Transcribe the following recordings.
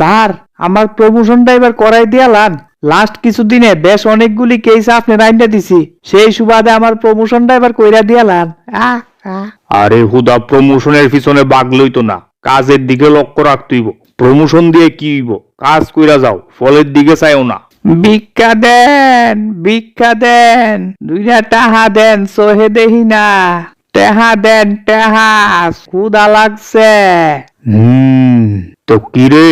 Sir আমার প্রমোশনটা এবার করাই দিয়া লান। লাস্ট কিছুদিনে বেশ অনেকগুলি কেস আপনি রাইন্ডা দিছি। সেই সুবাদে আমার প্রমোশনটা এবার কইরা দিয়ালান আহ, আহ। আরে হুদা প্রমোশনের পিছনে বাগ লইতো না। কাজের দিকে লক্ষ্য রাখতেইব। প্রমোশন দিয়ে কি হইব? কাজ কইরা যাও। ফলের দিকে চাইও না। ভিক্ষা দেন ভিক্ষা দেন। দুইটা টাহা দেন সোহে দেহি না। টেহা দেন টেহা ক্ষুদা লাগছে। হুম তো কি রে?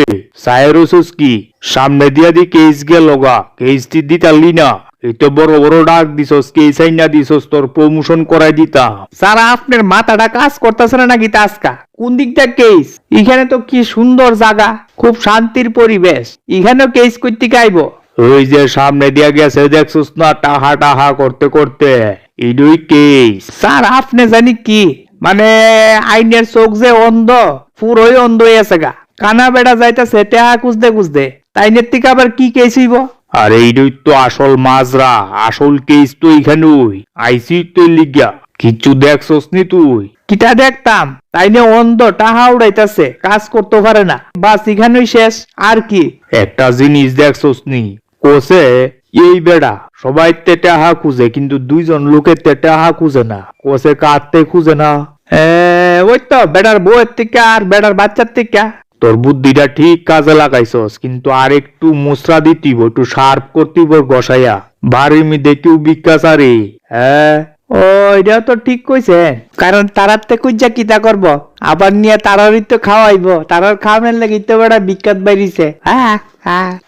সাইরোসুস কি? সামনে দিয়া দি কেস গেল গা। কেসটি দিতালি না। এই তো বড় বড় ডাক দিছস কেস আইনা দিছস তোর প্রমোশন করাই দিতাম। সারা আপনার মাথাটা কাজ করতেছে না নাকি তাজকা? কোন দিকটা কেস এখানে তো কি সুন্দর জায়গা খুব শান্তির পরিবেশ। এখানেও কেস করতে গাইব ওই যে সামনে দিয়া গেছে দেখছস না টাহা টাহা করতে করতে। ইডুই কেস স্যার আপনি জানি কি? মানে আইনের চোখ যে অন্ধ পুরোই অন্ধ হয়ে আছে গা। কানা বেড়া যাইতেছে টেহা খুঁজতে খুঁজতে। তাই নেত্রিক আবার কি কেস হইব? আরে এইটাই তো আসল মাজরা আসল কেস তো এখানেই আইসি তো লিগা। কিচ্ছু দেখছস নি তুই? কিটা দেখতাম? তাই নিয়ে অন্ধ টাহা উড়াইতেছে কাজ করতে পারে না। বাস এখানেই শেষ। আর কি? একটা জিনিস দেখছস নি? কোসে এই বেড়া সবাই তেটে আহা খুঁজে কিন্তু দুইজন লোকে তেটে আহা খুঁজে না। কোসে কাঁদতে খুঁজে না। ওই তো বেড়ার বউয়ের থেকে আর বেড়ার বাচ্চার থেকে। তোর বুদ্ধিটা ঠিক কাজে লাগাইছস কিন্তু আর একটু মুসরা দিতিব একটু শার্প করতিব গসাইয়া। বাড়ির মধ্যে কেউ বিকাশারে হ্যাঁ ও এটাও তো ঠিক কইছে। কারণ তারার তে কুইজা কিতা করব? আবার নিয়ে তারারই তো খাওয়াইব। তারার খাওয়ানোর লাগি তো বেড়া বিখ্যাত বাইরিছে হ্যাঁ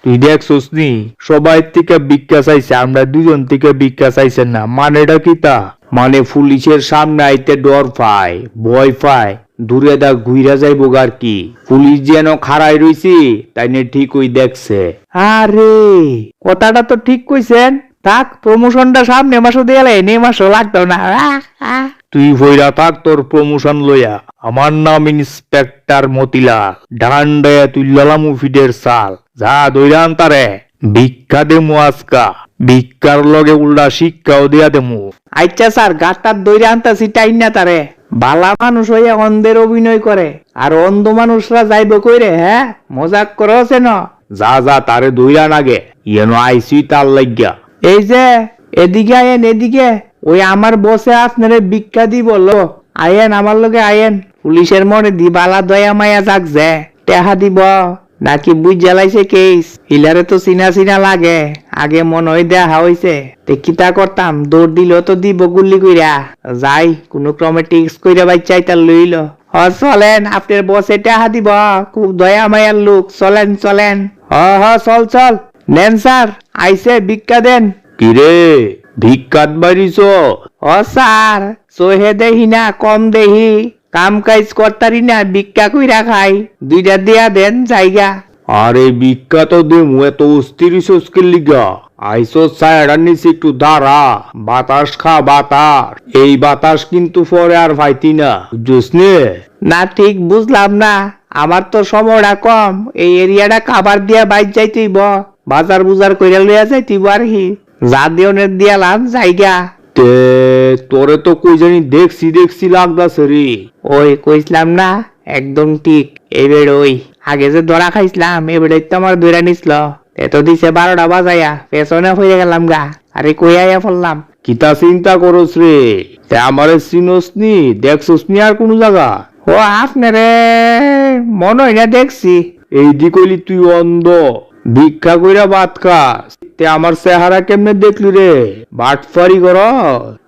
তুই দেখছস নি? সবাই থেকে ভিক্ষা চাইছে আমরা দুজন থেকে ভিক্ষা চাইছে না। মানেটা কি তা? মানে পুলিশের সামনে আইতে ডর পায় ভয় পায়। দূরে দা ঘুইরা যাইব আর কি। পুলিশ যেন খাড়াই রইছি তাই নে ঠিক ওই দেখছে। আরে কথাটা তো ঠিক কইছেন। থাক প্রমোশনটা সামনে মাসও দিয়ালে নে মাসও লাগতো না। তুই ভৈরা থাক তোর প্রমোশন লইয়া। আমার নাম ইন্সপেক্টর মতিলা। ডান্ডায়া তুই লালামু ফিডের সাল। যা দইরা আনতারে ভিক্ষা দেমু আজকা। ভিক্ষার লগে উল্টা শিক্ষাও দিয়া দেমু। আচ্ছা স্যার গাছটার দইরে আনতাছি টাইন না তারে। বালা মানুষ হইয়া অন্ধের অভিনয় করে। আর অন্ধ মানুষরা যাইব কইরে হ্যাঁ? মজাক করছে না যা যা তারে দইরা নাগে ইয়েনো আইসি তার লাগিয়া। এই যে, এদিকে আয়েন, এদিকে। ওই আমার বসে আপনারে ভিক্ষা দি বলল আয়েন, আমার লগে আয়েন। পুলিশের মনে দি বালা দয়া মায়া যাক যে। টেহা দিব। নাকি বুঝ জ্বালাইছে কেস? হিলারে তো চিনা চিনা লাগে। আগে মন হয় দেখা হইছে। তে কিতা করতাম, দৌড় দিল তো দিব গুল্লি কইরা। যাই, কোনো ক্রমে টিক্স কইরা বাচ্চাই তার লইল। হ, চলেন, আপনার বসে টেহা দিব। খুব দয়া মায়ার লোক, চলেন চলেন। হ হ, চল চল। নেন স্যার আইসে ভিক্ষা দেন। কিরে ভিক্ষাত বাড়িছ? ও স্যার সোহে দেহি না কম দেহি। কাম কাজ করতারি না ভিক্ষা কইরা খাই। দুইটা দিয়া দেন জায়গা। আরে ভিক্ষা তো দেমু এত অস্থির সস্কির লিগা। আইসো সায়াডার নিচে একটু দাঁড়া। বাতাস খা বাতাস। এই বাতাস কিন্তু পরে আর পাইতি না বুঝছিস নে? ঠিক বুঝলাম না। আমার তো সময়টা কম। এই এরিয়াটা কাবার দিয়া বাইর যাইতেইব। বাজার বুজার কইরা লইয়া যাইতেইব আর কি। যা দিয়া দিয়ালাম জায়গা তে তোরে তো কই জানি দেখছি দেখছি লাগদাছে রে। ওই কইছিলাম না একদম ঠিক এবার ওই। আগে যে ধরা খাইছিলাম এবারে তো আমার দৈরা নিছিল। এত দিছে বারোটা বাজাইয়া পেছনে হয়ে গেলাম গা আরে কই আইয়া পড়লাম কিতা চিন্তা করস রে? তে আমারে চিনস নি দেখছস নি আর কোন জায়গা ও আপনারে মনে হয় না দেখছি। এই দিকলি তুই অন্ধ। ভিক্ষা কইরা ভাত খাস তে আমার চেহারা কেমনে দেখলি রে? বাট বাটফারি কর।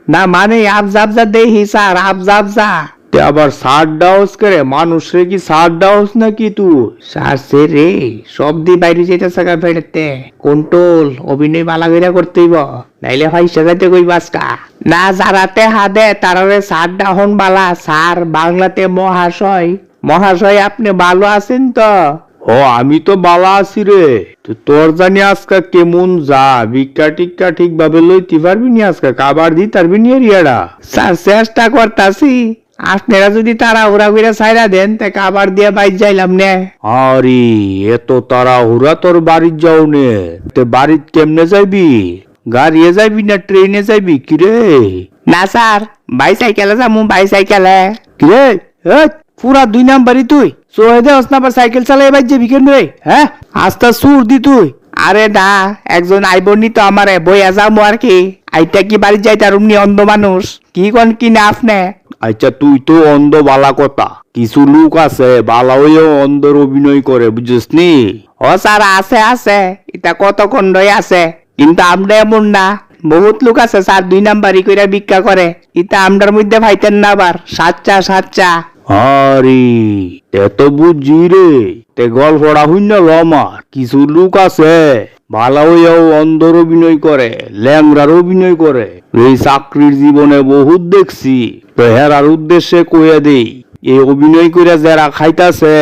না মানে আবজা দেখি স্যার আবজা আবজা তে আবার সার ডাউস করে মানুষ রে কি সার ডাউস নাকি তুই? সারছে রে সব দি বাইরে যেটা সাকা ফেরতে। কন্ট্রোল অভিনয় বালা কইরা করতেইব নাইলে ফাইসা যাইতে কই বাসকা? না যারাতে হাদে তারারে সার ডাহন বালা। স্যার বাংলাতে মহাশয়। মহাশয় আপনি ভালো আছেন তো? ও আমি তো বালা আছি রে। তোর জানি আজকা কেমন যা ভিক্ষা টিক্কা ঠিক ভাবে লইতে পারবি নি আজকা? কাবার দি তারবি নি এরিয়াটা স্যার চেষ্টা করতাছি। আপনারা যদি তারা উড়া উড়া ছাইরা দেন তা আবার দিয়ে বাইর যাইলাম নে। আরে এত তারা হুরা তোর বাড়ির যাও নে। তে বাড়িত কেমনে যাইবি? গাড়িয়ে যাইবি না ট্রেনে যাইবি কিরে না স্যার বাইসাইকেলে যামু বাইসাইকেলে। কিরে পুরা দুই নাম্বারই তুই। সোহে দে অসনাবার সাইকেল চালাই এবার যে বিকেন রে হ্যাঁ? আস্তা সুর দি তুই। আরে না একজন আইবনি তো আমারে বইয়া যাব আর কি। আইটা কি বাড়ি অন্ধ মানুষ? কি কোন কি না আপনি? আচ্ছা তুই তো অন্ধ বালা কথা। কিছু লোক আছে অন্ধর অভিনয় করে বুঝছিস নি ও স্যার আছে আছে। এটা কত খণ্ডই আছে? কিন্তু আমরা এমন না। বহুত লোক আছে স্যার দুই নাম্বারই কইরা ভিক্ষা করে। এটা আমরার মধ্যে ভাইতেন না আবার। সাচ্চা সাচ্চা। আরে তে তো বুঝছি রে। তে গল্পটা হইন লমার কিছু লোক আছে ভালো হইয়াও অন্ধর অভিনয় করে ল্যাংরার অভিনয় করে। এই চাকরির জীবনে বহুত দেখছি তো হেরার উদ্দেশ্যে কইয়া দেই এই অভিনয় করে যারা খাইতাছে,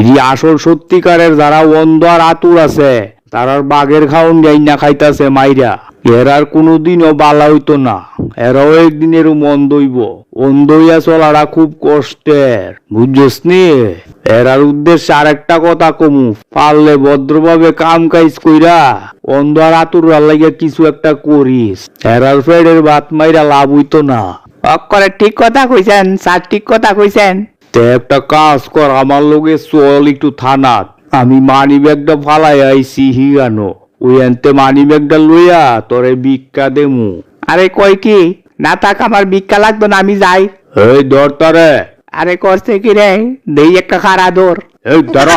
এই আসল সত্যিকারের যারা অন্ধ আর আতুর আছে তারার বাঘের খাওন যাই না খাইতাছে মাইরা। এরার কোনোদিনও বালা হইতো না। এরাও একদিন এরম অন্ধ হইব। অন্ধ হইয়া চলাটা খুব কষ্টের। বুঝছিস নি? এরার উদ্দেশ্যে আরেকটা কথা কমু। পারলে ভদ্রভাবে কাম কাজ কইরা অন্ধ আর আতুর লাগে কিছু একটা করিস। এরার ফেডের ভাত মাইরা লাভ হইতো না। অক্ষরে ঠিক কথা কইছেন স্যার ঠিক কথা কইছেন। তে একটা কাজ কর আমার লগে চল একটু থানাত। আমি মানি ব্যাগটা ফালাই আইসি হিগানো ওই আনতে মানি ব্যাগটা লইয়া তোরে ভিক্ষা দেমু। আরে কই কি? না থাক আমার ভিক্ষা লাগবে না আমি যাই। এই দর তরে। আরে করছে কি রে? দেই একটা খারা দর এই দাঁড়া।